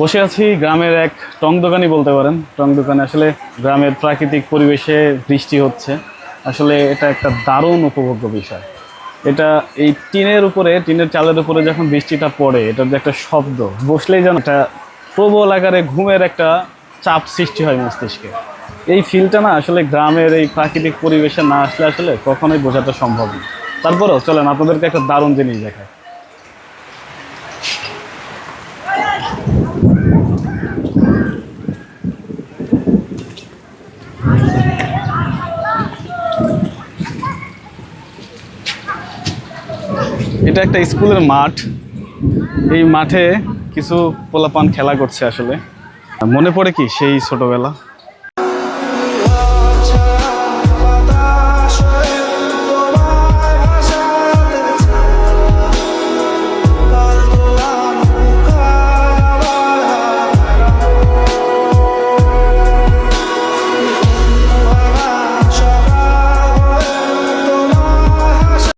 বসে আছি গ্রামের এক টং দোকানই বলতে পারেন। টং দোকানে আসলে গ্রামের প্রাকৃতিক পরিবেশে বৃষ্টি হচ্ছে। আসলে এটা একটা দারুণ উপভোগ্য বিষয়। এটা এই টিনের উপরে, টিনের চালের উপরে যখন বৃষ্টিটা পড়ে, এটার যে একটা শব্দ, বসলেই যেন একটা প্রবল আকারে ঘুমের একটা চাপ সৃষ্টি হয় মস্তিষ্কে। এই ফিলটা না আসলে গ্রামের এই প্রাকৃতিক পরিবেশে না আসলে আসলে কখনোই বোঝাটা সম্ভব না। তারপরেও চলেন আপনাদেরকে একটা দারুণ জিনিস দেখায় এটা একটা স্কুলের মাঠ। এই মাঠে কিছু পোলাপান খেলা করছে আসলে। মনে পড়ে কি সেই ছোটবেলা?